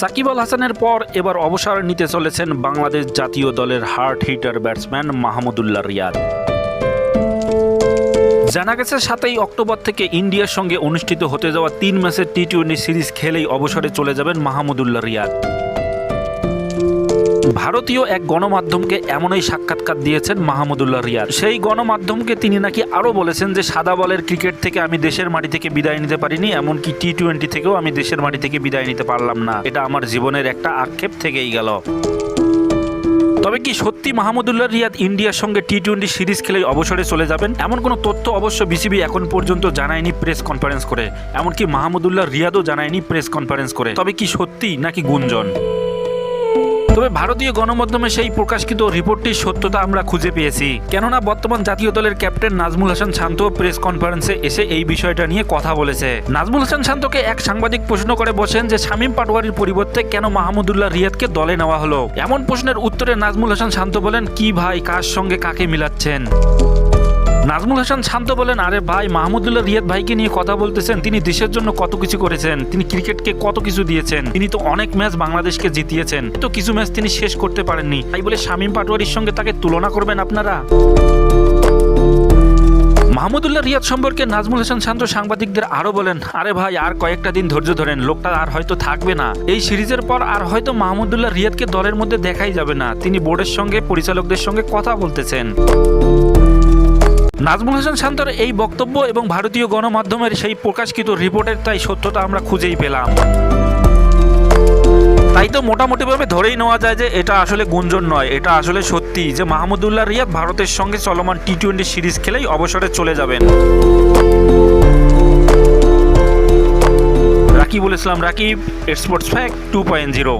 সাকিব আল হাসানের পর এবার অবসর নিতে চলেছেন বাংলাদেশ জাতীয় দলের hard hitter batsman Mahmudullah Riyad. জানা গেছে, সাতই অক্টোবর থেকে ইন্ডিয়ার সঙ্গে অনুষ্ঠিত হতে যাওয়া তিন ম্যাচের টি টোয়েন্টি সিরিজ খেলেই অবসরে চলে যাবেন মাহমুদুল্লাহ রিয়াদ। ভারতীয় এক গণমাধ্যমকে এমনই সাক্ষাৎকার দিয়েছেন মাহমুদুল্লাহ রিয়াদ। সেই গণমাধ্যমকে তিনি নাকি আরও বলেছেন যে, সাদা বলের ক্রিকেট থেকে আমি দেশের মাটি থেকে বিদায় নিতে পারিনি, এমনকি টি টোয়েন্টি থেকেও আমি দেশের মাটি থেকে বিদায় নিতে পারলাম না। এটা আমার জীবনের একটা আক্ষেপ থেকেই গেল। তবে কি সত্যি মাহমুদুল্লাহ রিয়াদ ইন্ডিয়ার সঙ্গে টি টোয়েন্টি সিরিজ খেলে অবসরে চলে যাবেন? এমন কোনো তথ্য অবশ্য বিসিবি এখন পর্যন্ত জানায়নি প্রেস কনফারেন্স করে। এমনকি মাহমুদুল্লাহ রিয়াদও জানায়নি প্রেস কনফারেন্স করে। তবে কি সত্যি নাকি গুঞ্জন? তবে ভারতীয় গণমাধ্যমে সেই প্রকাশকৃত রিপোর্টটির সত্যতা আমরা খুঁজে পেয়েছি। কেননা বর্তমান জাতীয় দলের ক্যাপ্টেন নাজমুল হাসান শান্ত প্রেস কনফারেন্সে এসে এই বিষয়টা নিয়ে কথা বলেছে। নাজমুল হাসান শান্তকে এক সাংবাদিক প্রশ্ন করে বসেন যে, শামীম পাটওয়ারির পরিবর্তে কেন মাহমুদুল্লাহ রিয়াদকে দলে নেওয়া হলো? এমন প্রশ্নের উত্তরে নাজমুল হাসান শান্ত বলেন, কি ভাই, কার সঙ্গে কাকে মিলাচ্ছেন? নাজমুল হাসান শান্ত বলেন, আরে ভাই, মাহমুদুল্লাহ রিয়াদ ভাইকে নিয়ে কথা বলতেছেন, তিনি দেশের জন্য কত কিছু করেছেন, তিনি ক্রিকেটকে কত কিছু দিয়েছেন, তিনি তো অনেক ম্যাচ বাংলাদেশকে জিতিয়েছেন তো কিছু ম্যাচ তিনি শেষ করতে পারেননি, তাই বলে শামীম পাটোয়ারির সঙ্গে তাকে তুলনা করবেন আপনারা? মাহমুদুল্লাহ রিয়াদ সম্পর্কে নাজমুল হাসান শান্ত সাংবাদিকদের আরও বলেন, আরে ভাই, আর কয়েকটা দিন ধৈর্য ধরেন, লোকটা আর হয়তো থাকবে না। এই সিরিজের পর আর হয়তো মাহমুদুল্লাহ রিয়াদকে দলের মধ্যে দেখাই যাবে না। তিনি বোর্ডের সঙ্গে, পরিচালকদের সঙ্গে কথা বলতেছেন। নাজমুল হাসান শান্তর এই বক্তব্য এবং ভারতীয় গণমাধ্যমের সেই প্রকাশকৃত রিপোর্টের তাই সত্যতা আমরা খুঁজেই পেলাম। তাই তো মোটামুটিভাবে ধরেই নেওয়া যায় যে এটা আসলে গুঞ্জন নয়, এটা আসলে সত্যি যে মাহমুদুল্লাহ রিয়াদ ভারতের সঙ্গে চলমান টি টোয়েন্টি সিরিজ খেলেই অবসরে চলে যাবেন। Rakibul Islam, Rakib sports fact two point zero